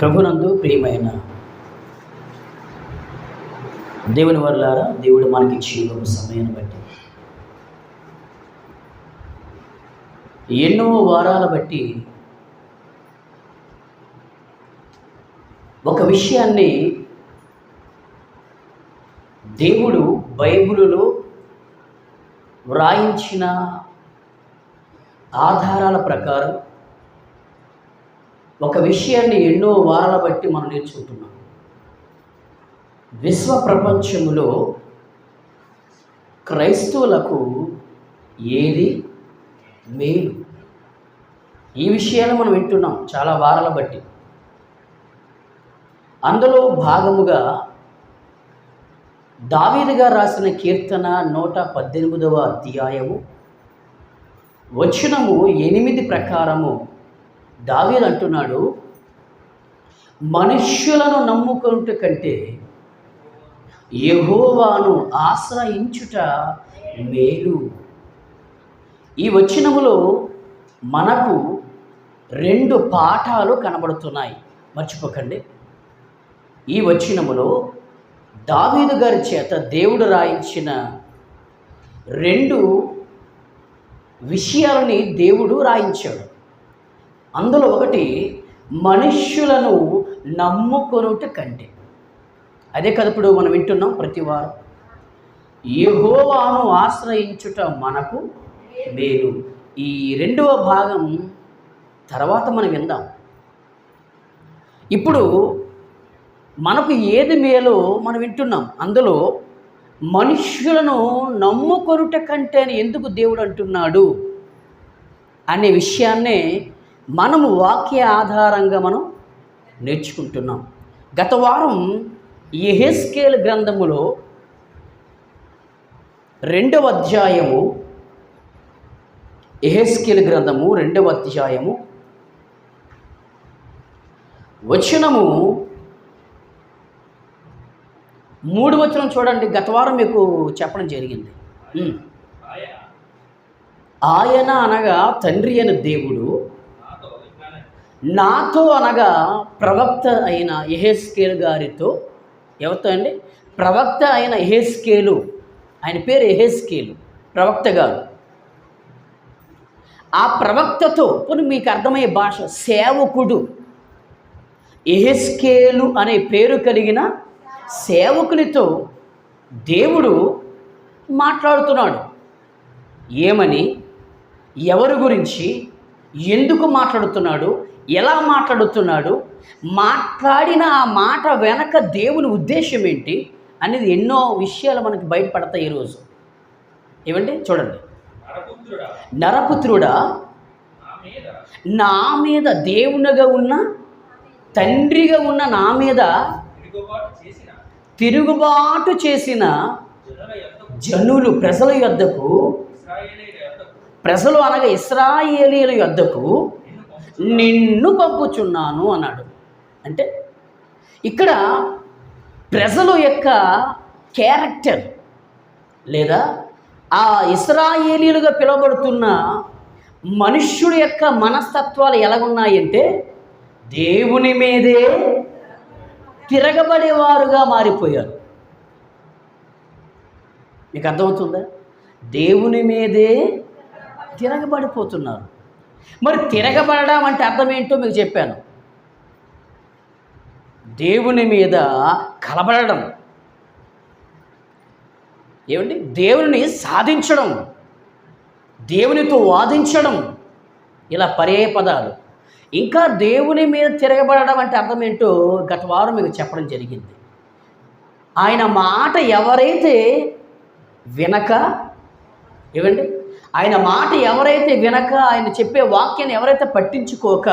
ప్రభునందు ప్రియమైన దేవుని వర్లారా దేవుడు మనకి ఇచ్చిన ఒక సమయాన్ని బట్టి ఎన్నో వారాల బట్టి ఒక విషయాన్ని దేవుడు బైబిలులో వ్రాయించిన ఆధారాల ప్రకారం ఒక విషయాన్ని ఎన్నో వారాల బట్టి మనం నేర్చుకుంటున్నాం. విశ్వ ప్రపంచంలో క్రైస్తవులకు ఏది మేలు? ఈ విషయాలు మనం వింటున్నాం చాలా వారాల బట్టి. అందులో భాగముగా దావీదిగా రాసిన కీర్తన నూట పద్దెనిమిదవ అధ్యాయము వచనము ఎనిమిది ప్రకారము దావీదు అంటున్నాడు మనుష్యులను నమ్ముకుంట కంటే యహోవాను ఆశ్రయించుట మేలు. ఈ వచనములో మనకు రెండు పాఠాలు కనబడుతున్నాయి. మర్చిపోకండి. ఈ వచనములో దావీదు గారి చేత దేవుడు రాయించిన రెండు విషయాలని దేవుడు రాయించాడు. అందులో ఒకటి మనుష్యులను నమ్ముకొనుట కంటే. అదే కదా ఇప్పుడు మనం వింటున్నాం ప్రతి వారం. యహోవాను ఆశ్రయించుట మనకు మేలు. ఈ రెండవ భాగం తర్వాత మనం విందాం. ఇప్పుడు మనకు ఏది మేలో మనం వింటున్నాం. అందులో మనుష్యులను నమ్ముకొనుట కంటే అని ఎందుకు దేవుడు అంటున్నాడు అనే విషయాన్నే మనము వాక్య ఆధారంగా మనం నేర్చుకుంటున్నాం. గత వారం ఎహెస్కేల్ గ్రంథములో రెండవ అధ్యాయము ఎహెస్కేల్ గ్రంథము రెండవ అధ్యాయము వచనము మూడు వచనం చూడండి. గత వారం మీకు చెప్పడం జరిగింది. ఆయన అనగా తండ్రి అయిన దేవుడు నాతో అనగా ప్రవక్త అయిన ఎహెస్కేల్ గారితో ఎవరితో అండి? ప్రవక్త అయిన ఎహెస్కేలు. ఆయన పేరు ఎహెస్కేలు ప్రవక్త గారు. ఆ ప్రవక్తతో కొన్ని మీకు అర్థమయ్యే భాష సేవకుడు. ఎహెస్కేలు అనే పేరు కలిగిన సేవకునితో దేవుడు మాట్లాడుతున్నాడు. ఏమని? ఎవరి గురించి? ఎందుకు మాట్లాడుతున్నాడు? ఎలా మాట్లాడుతున్నాడు? మాట్లాడిన ఆ మాట వెనక దేవుని ఉద్దేశం ఏంటి? అనేది ఎన్నో విషయాలు మనకి బయటపడతాయి ఈరోజు ఏమండి? చూడండి. నరపుత్రుడా? నా మీద దేవునిగా ఉన్న తండ్రిగా ఉన్న నా మీద తిరుగుబాటు చేసిన జనులు ప్రజల యొద్దకు ప్రజలు అనగా ఇస్రాయేలీల యొద్దకు నిన్ను పంపుచున్నాను అన్నాడు. అంటే ఇక్కడ ప్రజల యొక్క క్యారెక్టర్ లేదా ఆ ఇస్రాయేలీలుగా పిలువబడుతున్న మనుష్యుడి యొక్క మనస్తత్వాలు ఎలాగున్నాయంటే దేవుని మీదే తిరగబడేవారుగా మారిపోయారు. మీకు అర్థమవుతుందా? దేవుని మీదే తిరగబడిపోతున్నారు. మరి తిరగబడడం అంటే అర్థం ఏంటో మీకు చెప్పాను. దేవుని మీద కలబడడం. ఏమండి? దేవుని సాధించడం. దేవునితో వాదించడం. ఇలా పర్యాయ పదాలు. ఇంకా దేవుని మీద తిరగబడడం అంటే అర్థం ఏంటో గత వారం మీకు చెప్పడం జరిగింది. ఆయన మాట ఎవరైతే వినక ఏమండి? ఆయన మాట ఎవరైతే వినక ఆయన చెప్పే వాక్యాన్ని ఎవరైతే పట్టించుకోక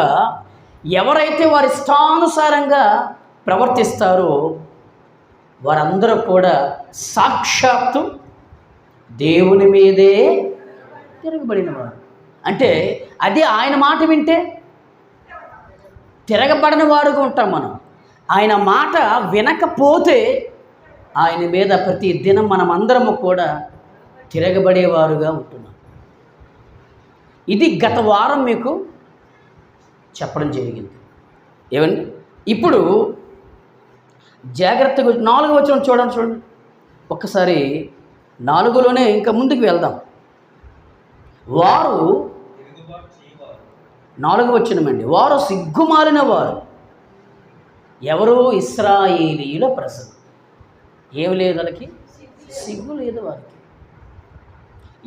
ఎవరైతే వారి ఇష్టానుసారంగా ప్రవర్తిస్తారో వారందరూ కూడా సాక్షాత్తు దేవుని మీదే తిరగబడిన వారు అంటే అదే ఆయన మాట వింటే తిరగబడిన వారుగా ఉంటాం మనం. ఆయన మాట వినకపోతే ఆయన మీద ప్రతి దినం మనం అందరము కూడా తిరగబడేవారుగా ఉంటున్నాం. ఇది గత వారం మీకు చెప్పడం జరిగింది. ఏమండి? ఇప్పుడు జాగ్రత్తగా నాలుగు వచ్చిన చూడండి చూడండి. ఒక్కసారి నాలుగులోనే ఇంకా ముందుకు వెళ్దాం. వారు నాలుగు వచ్చినమండి వారు సిగ్గుమాలిన వారు. ఎవరు? ఇస్రాయేలీల ప్రజలు. ఏమి లేదు వాళ్ళకి? సిగ్గు లేదు వారికి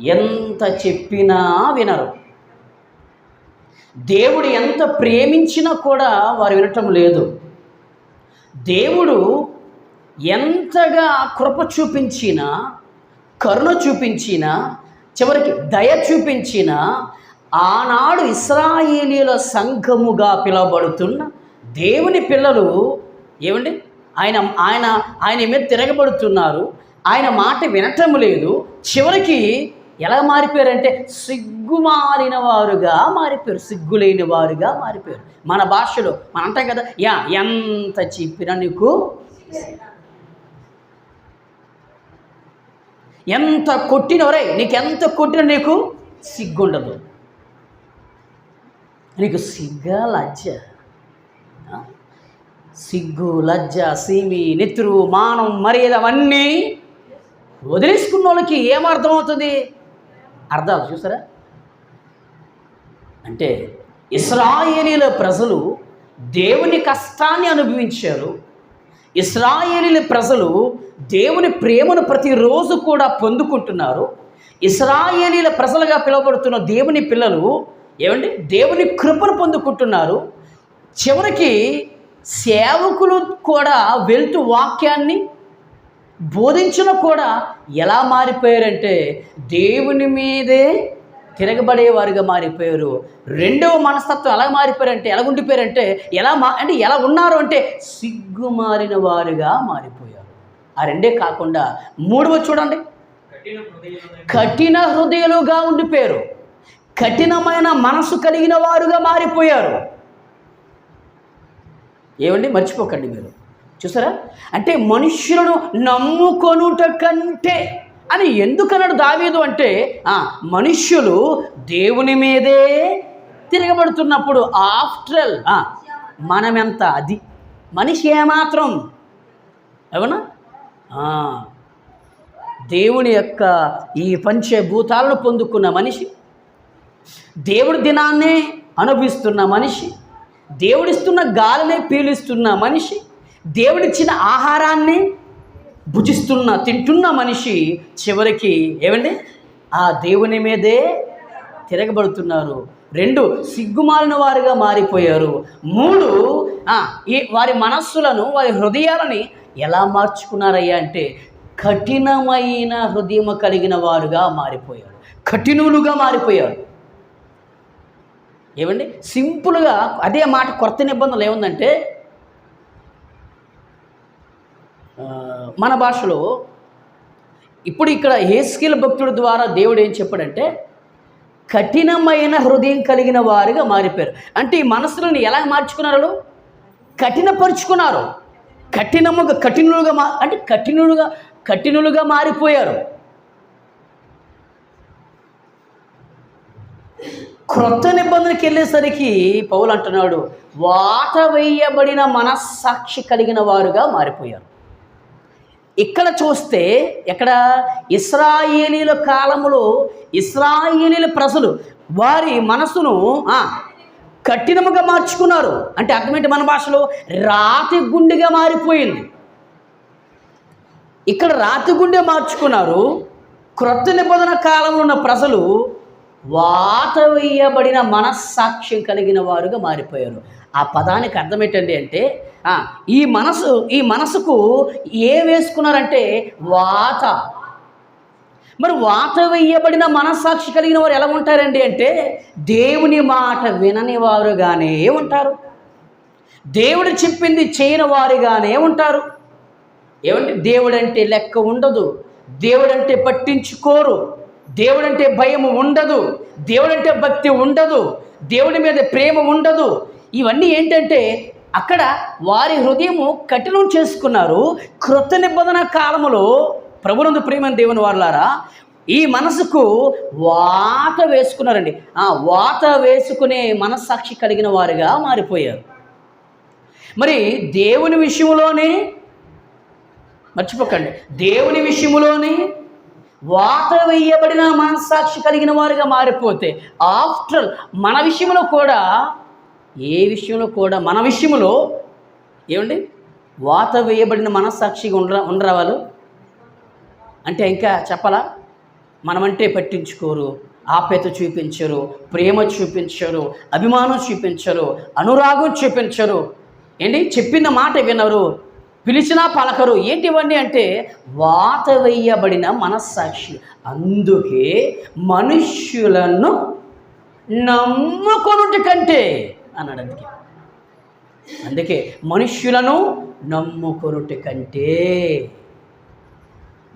ఎంత చెప్పినా వినరు. దేవుడు ఎంత ప్రేమించినా కూడా వారు వినటం లేదు. దేవుడు ఎంతగా కృప చూపించినా కరుణ చూపించినా చివరికి దయ చూపించినా ఆనాడు ఇస్రాయేలీల సంఘముగా పిలువబడుతున్న దేవుని పిల్లలు ఏమండి? ఆయన ఆయన ఆయన మీద తిరగబడుతున్నారు. ఆయన మాట వినటం లేదు. చివరికి ఎలా మారిపోయారంటే సిగ్గుమారిన వారుగా మారిపోయారు సిగ్గులేని వారుగా మారిపోయారు. మన భాషలో మనం అంటాం కదా యా ఎంత చెప్పినా నీకు ఎంత కొట్టినవరే నీకు ఎంత కొట్టినా నీకు సిగ్గుండదు. నీకు సిగ్గా లజ్జ. సిగ్గు లజ్జ సీమి నెత్తురు మానం మర్యాద అవన్నీ వదిలేసుకున్న వాళ్ళకి ఏం అర్థమవుతుంది? అర్థాలు చూసారా? అంటే ఇస్రాయేలీల ప్రజలు దేవుని కష్టాన్ని అనుభవించారు. ఇస్రాయేలీల ప్రజలు దేవుని ప్రేమను ప్రతిరోజు కూడా పొందుకుంటున్నారు. ఇస్రాయేలీల ప్రజలుగా పిలువబడుతున్న దేవుని పిల్లలు ఏమండి? దేవుని కృపను పొందుకుంటున్నారు. చివరికి సేవకులు కూడా వెళ్తూ వాక్యాన్ని బోధించిన కూడా ఎలా మారిపోయారంటే దేవుని మీదే తిరగబడేవారుగా మారిపోయారు. రెండవ మనస్తత్వం ఎలా మారిపోయారంటే ఎలా ఉండిపోయారంటే ఎలా మా అంటే ఎలా ఉన్నారు అంటే సిగ్గుమారిన వారుగా మారిపోయారు. ఆ రెండే కాకుండా మూడవ చూడండి. కఠిన హృదయాలుగా ఉండిపోయారు. కఠినమైన మనసు కలిగిన వారుగా మారిపోయారు. ఏమండి? మర్చిపోకండి మీరు. చూసారా? అంటే మనుష్యులను నమ్ముకొనుట కంటే అని ఎందుకన్నాడు దావీదు అంటే మనుష్యులు దేవుని మీదే తిరగబడుతున్నప్పుడు ఆఫ్టర్ మనమెంత అది? మనిషి ఏమాత్రం? అవునా? దేవుని యొక్క ఈ పంచభూతాలను పొందుకున్న మనిషి. దేవుడి దినాన్నే అనుభవిస్తున్న మనిషి. దేవుడిస్తున్న గాలినే పీలుస్తున్న మనిషి. దేవుడిచ్చిన ఆహారాన్ని భుజిస్తున్న తింటున్న మనిషి చివరికి ఏమండి? ఆ దేవుని మీదే తిరగబడుతున్నారు. రెండు సిగ్గుమాలిన వారుగా మారిపోయారు. మూడు ఈ వారి మనస్సులను వారి హృదయాలని ఎలా మార్చుకున్నారయ్యా అంటే కఠినమైన హృదయం కలిగిన వారుగా మారిపోయారు. కఠినులుగా మారిపోయారు. ఏమండి? సింపుల్గా అదే మాట కొత్త నిబంధనలు ఏముందంటే ఆ, మన భాషలో ఇప్పుడు ఇక్కడ హేస్కిల్ భక్తుడి ద్వారా దేవుడు ఏం చెప్పాడంటే కఠినమైన హృదయం కలిగిన వారుగా మారిపోయారు. అంటే ఈ మనసులను ఎలా మార్చుకున్నారు? కఠినపరుచుకున్నారు. కఠినముగా కఠినులుగా మా అంటే కఠినులుగా కఠినులుగా మారిపోయారు. క్రొత్త నిబంధనకి వెళ్ళేసరికి పౌలు అంటున్నాడు వాత వేయబడిన మనస్సాక్షి కలిగిన వారుగా మారిపోయారు. ఇక్కడ చూస్తే ఎక్కడ ఇస్రాయేలీల కాలములో ఇస్రాయేలీల ప్రజలు వారి మనసును కఠినముగా మార్చుకున్నారు. అంటే అర్థమేంటి మన భాషలో? రాతి గుండెగా మారిపోయింది. ఇక్కడ రాతి గుండె మార్చుకున్నారు. క్రొత్త నిబంధన కాలంలో ఉన్న ప్రజలు వాత వేయబడిన మనస్సాక్ష్యం కలిగిన వారుగా మారిపోయారు. ఆ పదానికి అర్థం ఏంటండి అంటే ఈ మనసు ఈ మనసుకు ఏ వేసుకున్నారంటే వాత. మరి వాత వేయబడిన మనస్సాక్షి కలిగిన వారు ఎలా ఉంటారండి అంటే దేవుని మాట వినని వారుగానే ఉంటారు. దేవుడు చెప్పింది చేయని వారుగానే ఉంటారు. ఏమంటే దేవుడంటే లెక్క ఉండదు. దేవుడంటే పట్టించుకోరు. దేవుడంటే భయం ఉండదు. దేవుడంటే భక్తి ఉండదు. దేవుడి మీద ప్రేమ ఉండదు. ఇవన్నీ ఏంటంటే అక్కడ వారి హృదయము కఠినం చేసుకున్నారు. క్రొత్త నిబంధన కాలములో ప్రభునందు ప్రేమ దేవుని వాళ్ళారా ఈ మనసుకు వాత వేసుకున్నారండి. ఆ వాత వేసుకునే మనస్సాక్షి కలిగిన వారుగా మారిపోయారు. మరి దేవుని విషయంలోనే మర్చిపోకండి దేవుని విషయంలోనే వాత వేయబడిన మనస్సాక్షి కలిగిన వారుగా మారిపోతే ఆఫ్టర్ మన విషయంలో కూడా ఏ విషయంలో కూడా మన విషయంలో ఏమండి? వాత వేయబడిన మనస్సాక్షిగా ఉండరా ఉండరా వాళ్ళు? అంటే ఇంకా చెప్పాలా? మనమంటే పట్టించుకోరు ఆప్యత చూపించరు ప్రేమ చూపించరు అభిమానం చూపించరు అనురాగం చూపించరు. ఏంటి? చెప్పిన మాట వినరు పిలిచినా పలకరు. ఏంటివన్నీ అంటే వాత వేయబడిన మనస్సాక్షి. అందుకే మనుష్యులను నమ్ముకొనుటి కంటే అన్నాడు అందుకే అందుకే మనుష్యులను నమ్ముకొనుట కంటే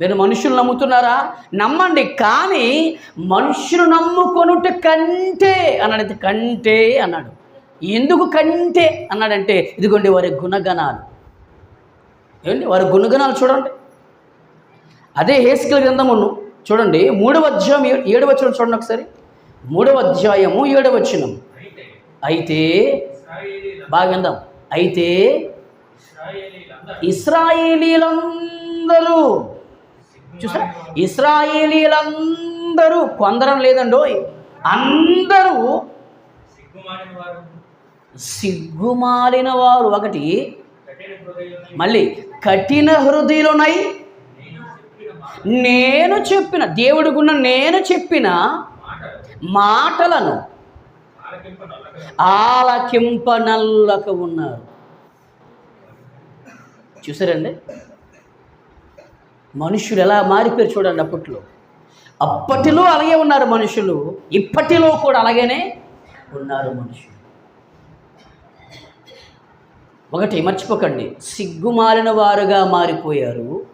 మీరు మనుషులు నమ్ముతున్నారా? నమ్మండి కానీ మనుషులు నమ్ముకొనుట కంటే అన్నాడు ఇది కంటే అన్నాడు. ఎందుకు కంటే అన్నాడంటే ఇదిగోండి వారి గుణగణాలు. ఏమండి వారి గుణగణాలు చూడండి. అదే హేస్కిల గ్రంథమును చూడండి మూడవ అధ్యాయం ఏ- ఏడవ చూడండి ఒకసారి. మూడవ అధ్యాయము ఏడవ అయితే బాగా విందాం అయితే ఇస్రాయేలీలందరూ చూసా ఇస్రాయేలీలందరూ కొందరం లేదండోయ్ అందరూ సిగ్గుమాలిన వారు వారు ఒకటి మళ్ళీ కఠిన హృదయులనై నేను చెప్పిన నేను చెప్పిన దేవుడికున్న నేను చెప్పిన మాటలను ఆలకింపనల్లక ఉన్నారు. చూసారండి? మనుషులు ఎలా మారిపోయారు చూడండి అప్పట్లో. అప్పటిలో అలాగే ఉన్నారు మనుషులు. ఇప్పటిలో కూడా అలాగనే ఉన్నారు మనుషులు. ఒకటి మర్చిపోకండి. సిగ్గుమాలిన వారుగా మారిపోయారు.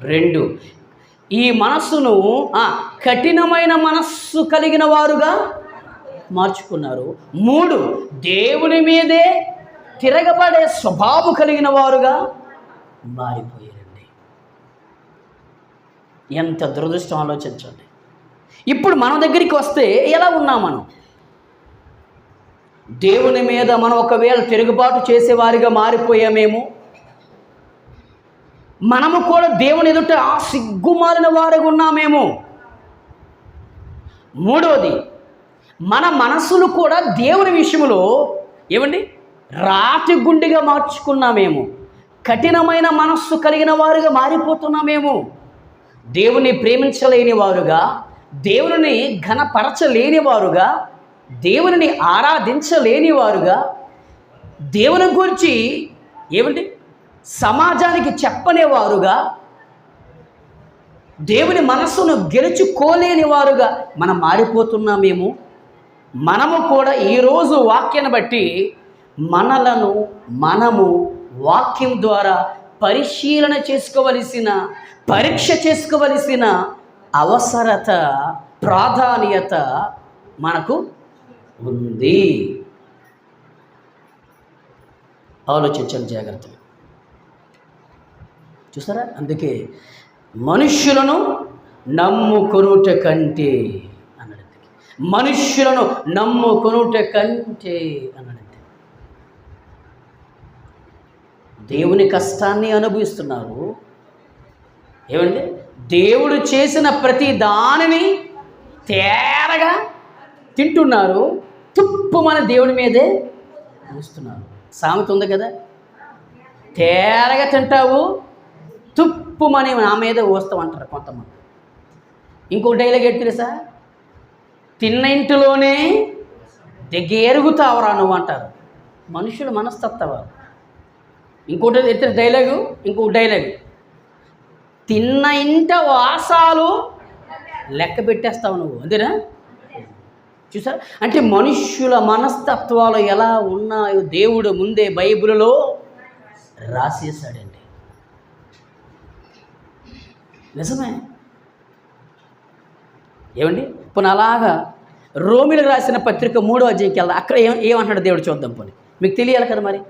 రెండు ఈ మనస్సును కఠినమైన మనస్సు కలిగిన వారుగా మార్చుకున్నారు. మూడు దేవుని మీదే తిరగబడే స్వభావం కలిగిన వారుగా మారిపోయారండి. ఎంత దురదృష్టం ఆలోచించండి. ఇప్పుడు మన దగ్గరికి వస్తే ఎలా ఉన్నాం మనం? దేవుని మీద మనం ఒకవేళ తిరుగుబాటు చేసేవారిగా మారిపోయామేమో మనము కూడా దేవుని ఎదుట ఆ సిగ్గుమాలిన వారిగా ఉన్నామేమో? మూడవది మన మనసులు కూడా దేవుని విషయంలో ఏమండి? రాతి గుండిగా మార్చుకున్నామేమో. కఠినమైన మనస్సు కలిగిన వారుగా మారిపోతున్నామేమో. దేవుని ప్రేమించలేని వారుగా దేవుని ఘనపరచలేని వారుగా దేవుని ఆరాధించలేని వారుగా దేవుని గురించి ఏమిటి సమాజానికి చెప్పనేవారుగా దేవుని మనస్సును గెలుచుకోలేని వారుగా మనం మారిపోతున్నామేమో. మనము కూడా ఈరోజు వాక్యాన్ని బట్టి మనలను మనము వాక్యం ద్వారా పరిశీలన చేసుకోవలసిన పరీక్ష చేసుకోవలసిన అవసరత ప్రాధాన్యత మనకు ఉంది. ఆలోచించండి జాగ్రత్తగా. చూసారా? అందుకే మనుష్యులను నమ్ముకొనుట కంటే మనుష్యులను నమ్ముకొనుట కంటే అన్నాడు దేవుని కష్టాన్ని అనుభవిస్తున్నారు. ఏమండి? దేవుడు చేసిన ప్రతి దానిని తేరగా తింటున్నారు. తుప్పు మన దేవుడి మీదే చూస్తున్నారు సామెత ఉంది కదా? తేరగా తింటావు తుప్పు మన నా మీద పోస్తామంటారు కొంతమంది. ఇంకో డైలాగ్ ఏంటి తెలుసా? తిన్న ఇంటిలోనే దిగేరుగుతావరా నువ్వు అంటారు. మనుషులు మనస్తత్వాలు ఇంకోటి ఎత్తిన డైలాగు ఇంకో డైలాగ్ తిన్న ఇంట వాసాలు లెక్క పెట్టేస్తావు నువ్వు అంతేనా? చూసారా? అంటే మనుష్యుల మనస్తత్వాలు ఎలా ఉన్నాయో దేవుడు ముందే బైబిల్లో రాసేసాడండి నిజమే? ఏమండి? పోనీ అలాగా రోమిలకు రాసిన పత్రిక మూడో అధ్యాయంకి వెళ్దాం. అక్కడ ఏం ఏమంటాడు దేవుడు చూద్దాం పోనీ. మీకు తెలియాలి కదా మరి?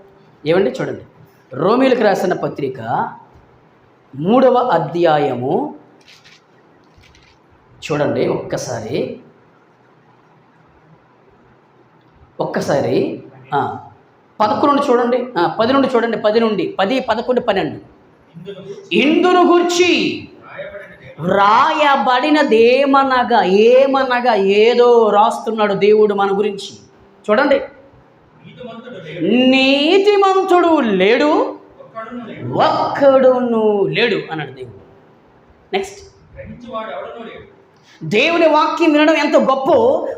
ఏమండి? చూడండి. రోమిలకు రాసిన పత్రిక మూడవ అధ్యాయము. చూడండి ఒక్కసారి. ఒక్కసారి. పదకొండు చూడండి. పది నుండి చూడండి. పది నుండి. పది పదకొండు పన్నెండు. ఇందును గుర్చి రాయబడినది ఏమనగా ఏమనగా ఏదో రాస్తున్నాడు దేవుడు మన గురించి. చూడండి. నీతిమంతుడు లేడు ఒక్కడును లేడు అన్నాడు దేవుడు. నెక్స్ట్ దేవుని వాక్యం వినడం ఎంత గొప్ప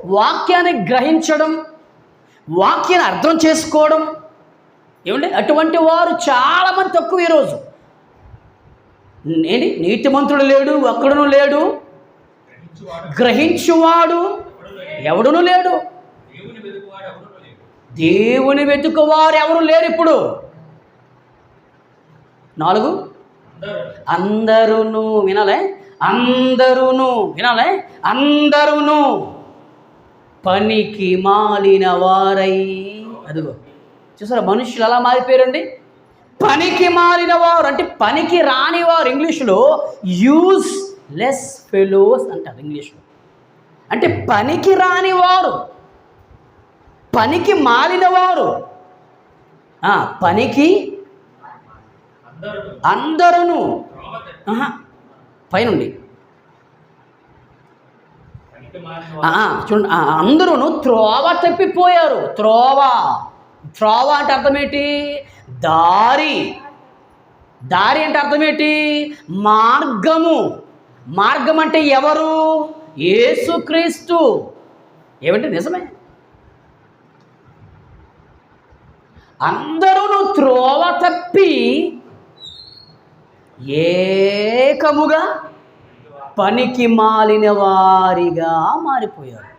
వాక్యాన్ని గ్రహించడం వాక్యాన్ని అర్థం చేసుకోవడం. ఏమండి? అటువంటి వారు చాలామంది తక్కువ ఈరోజు. ఏంటి? నీతిమంతుడు లేడు ఒక్కడును లేడు. గ్రహించువాడు లేడు ఎవడును లేడు. దేవుని వెతుకువారు ఎవరు లేరు ఇప్పుడు? నాలుగు. అందరూను అందరును వినాలే. అందరును వినాలే. అందరును పనికి మాలిన వారై. అదిగో. చూసారా మనుషులు ఎలా మారిపోయారండి? పనికి మారిన వారు అంటే పనికి రాని వారు ఇంగ్లీష్లో యూజ్ లెస్ ఫెలోస్ అంటారు ఇంగ్లీష్లో. అంటే పనికి రాని వారు పనికి మారిన వారు ఆ, పనికి అందరూ అందరును పైనుండి. చూడండి ఆ, అందరూను త్రోవ తప్పిపోయారు త్రోవ. త్రోవ అంటే అర్థం ఏంటి దారి. దారి అంటే అర్థం ఏంటి మార్గము. మార్గం అంటే ఎవరు? యేసుక్రీస్తు. ఏమంటే నిజమే? అందరూ త్రోవ తప్పి ఏకముగా పనికి మాలిన వారిగా మారిపోయారు.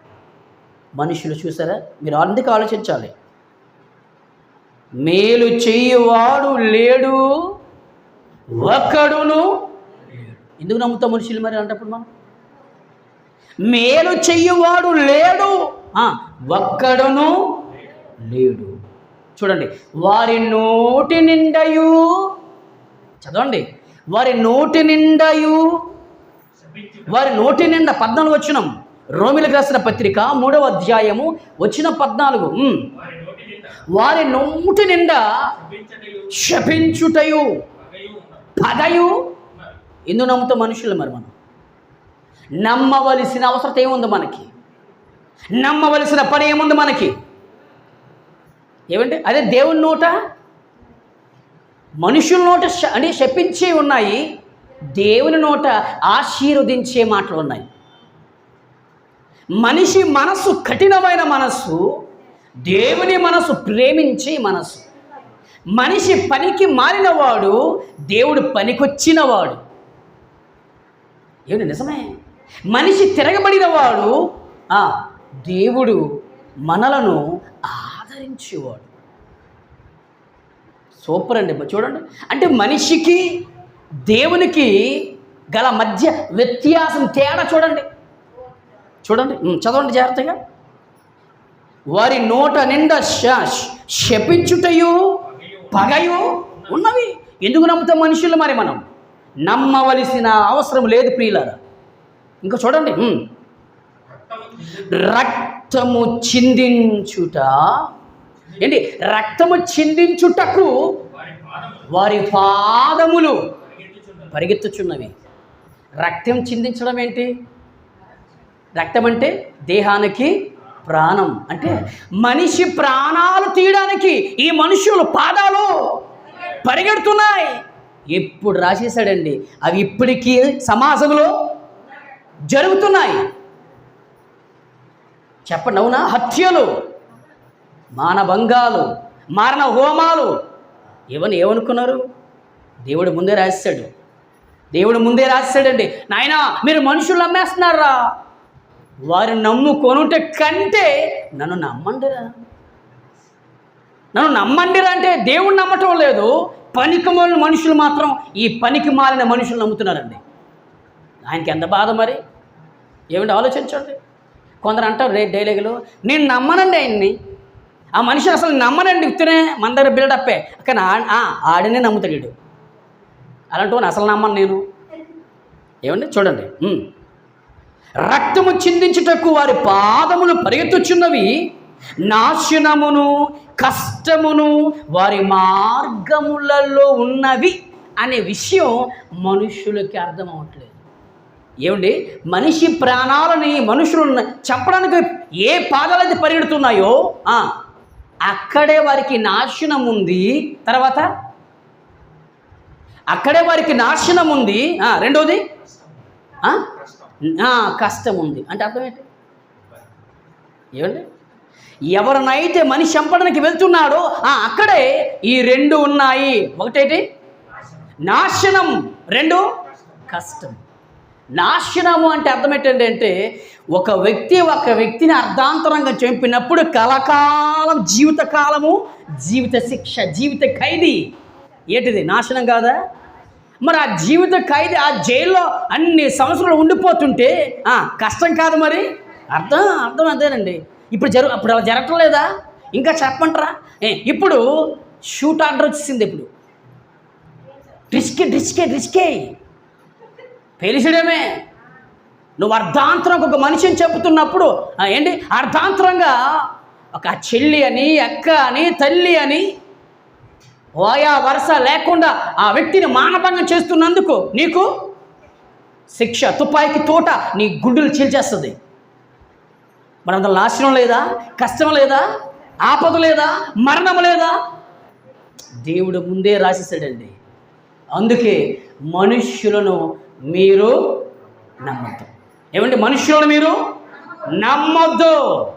మనుషులు చూసారా? మీరు అందుకు ఆలోచించాలి. మేలు చేయువాడు లేడు ఒక్కడును ఎందుకు నమ్ముతాం మనుషులు మరి అంటప్పుడు మనం? మేలు చెయ్యవాడు లేడు ఒక్కడును లేడు. చూడండి వారి నోటి నిండయు చదవండి వారి నోటి నిండయు వారి నోటి నిండా పద్నాలుగు వచ్చినం. రోమిలకు రాసిన పత్రిక మూడవ అధ్యాయము వచ్చిన పద్నాలుగు. వారి నోటి నిండా శపించుటయు పదయు. ఎందు ఎందుకు నమ్ముతాం మనుషులు మరి మనం? నమ్మవలసిన అవసరం ఏముంది మనకి? నమ్మవలసిన పని ఏముంది మనకి? ఏమంటే అదే దేవుని నోట మనుషుల నోట శ- అంటే శపించే ఉన్నాయి దేవుని నోట ఆశీర్వదించే మాటలు ఉన్నాయి. మనిషి మనస్సు కఠినమైన మనస్సు దేవుని మనసు ప్రేమించే మనసు. మనిషి పనికి మారినవాడు దేవుడు పనికొచ్చినవాడు. ఏమిటి నిజమే? మనిషి తిరగబడినవాడు దేవుడు మనలను ఆదరించేవాడు. సూపర్ అండి. చూడండి. అంటే మనిషికి దేవునికి గల మధ్య వ్యత్యాసం తేడా చూడండి. చూడండి. చదవండి జాగ్రత్తగా. వారి నోట నిండా శ- శపించుటయు పగయు ఉన్నవి. ఎందుకు నమ్ముతాం మనుషులు మరి మనం? నమ్మవలసిన అవసరం లేదు ప్రియులారా. ఇంకా చూడండి రక్తము చిందించుట ఏంటి? రక్తము చిందించుటకు వారి పాదములు పరిగెత్తుచున్నవి. రక్తం చిందించడం ఏంటి? రక్తం అంటే దేహానికి ప్రాణం. అంటే మనిషి ప్రాణాలు తీయడానికి ఈ మనుషులు పాదాలు పరిగెడుతున్నాయి. ఎప్పుడు రాసేశాడండి? అవి ఇప్పటికీ సమాజంలో జరుగుతున్నాయి. చెప్పండి అవునా? హత్యలు మానభంగాలు మారణ హోమాలు. ఇవన్నీ ఏమనుకున్నారు? దేవుడు ముందే రాశాడు దేవుడు ముందే రాశాడండి నాయనా మీరు మనుషులు నమ్మేస్తున్నారా? వారు నమ్ముకొనుట కంటే నన్ను నమ్మండిరా. నన్ను నమ్మండిరా అంటే దేవుడు నమ్మటం లేదు. పనికి మాలిన మనుషులు మాత్రం ఈ పనికి మాలిన మనుషులు నమ్ముతున్నారండి. ఆయనకి ఎంత బాధ మరి? ఏమిటి ఆలోచించండి. కొందరు అంటారు రే డైలాగులు నేను నమ్మనండి ఆయన్ని. ఆ మనిషి అసలు నమ్మనండి ఇతనే మన దగ్గర బిల్డప్పే కానీ ఆ- ఆడినే నమ్ముతాడు అలాంటి వాడిని అసలు నమ్మను నేను. ఏమండి? చూడండి. రక్తము చిందించుటకు వారి పాదములు పరిగెత్తుచున్నవి. నాశనమును కష్టమును వారి మార్గములలో ఉన్నవి అనే విషయం మనుషులకి అర్థం అవ్వట్లేదు ఏమండి? మనిషి ప్రాణాలని మనుషులు చంపడానికి ఏ పాదాలైతే పరిగెడుతున్నాయో అక్కడే వారికి నాశనం ఉంది తర్వాత? అక్కడే వారికి నాశనం ఉంది రెండోది? కష్టం ఉంది. అంటే అర్థం ఏంటి ఏమండి? ఎవరినైతే మనిషి చంపడానికి వెళ్తున్నాడో అక్కడే ఈ రెండు ఉన్నాయి. ఒకటేటి? నాశనం. రెండు? కష్టం. నాశనము అంటే అర్థం ఏంటంటే అంటే ఒక వ్యక్తి ఒక వ్యక్తిని అర్ధాంతరంగా చంపినప్పుడు కలకాలం జీవితకాలము జీవిత శిక్ష జీవిత ఖైదీ. ఏంటిది? నాశనం కాదా? మరి ఆ జీవిత ఖైదీ ఆ జైల్లో అన్ని సంవత్సరాలు ఉండిపోతుంటే కష్టం కాదు మరి. అర్థం అర్థం అదేనండి. ఇప్పుడు జరు అప్పుడు అలా జరగటం లేదా? ఇంకా చెప్పమంటారా? ఏ, ఇప్పుడు షూట్ ఆర్డర్ వచ్చేసింది ఇప్పుడు. రిస్కే రిస్కే రిస్కే. పేలిసడమే నువ్వు అర్ధాంతరం ఒక మనిషిని చెబుతున్నప్పుడు ఏంటి? అర్ధాంతరంగా ఒక చెల్లి అని అక్క అని తల్లి అని ఓయా వరుస లేకుండా ఆ వ్యక్తిని మానభంగం చేస్తున్నందుకు నీకు శిక్ష తుపాయికి తోట నీ గుండెలు చీల్చేస్తుంది. మనంత అంత నాశనం లేదా? కష్టం లేదా? ఆపద లేదా? మరణం లేదా? దేవుడు ముందే రాసేసాడండి. అందుకే మనుష్యులను మీరు నమ్మద్దు. ఏమండి? మనుష్యులను మీరు నమ్మద్దు.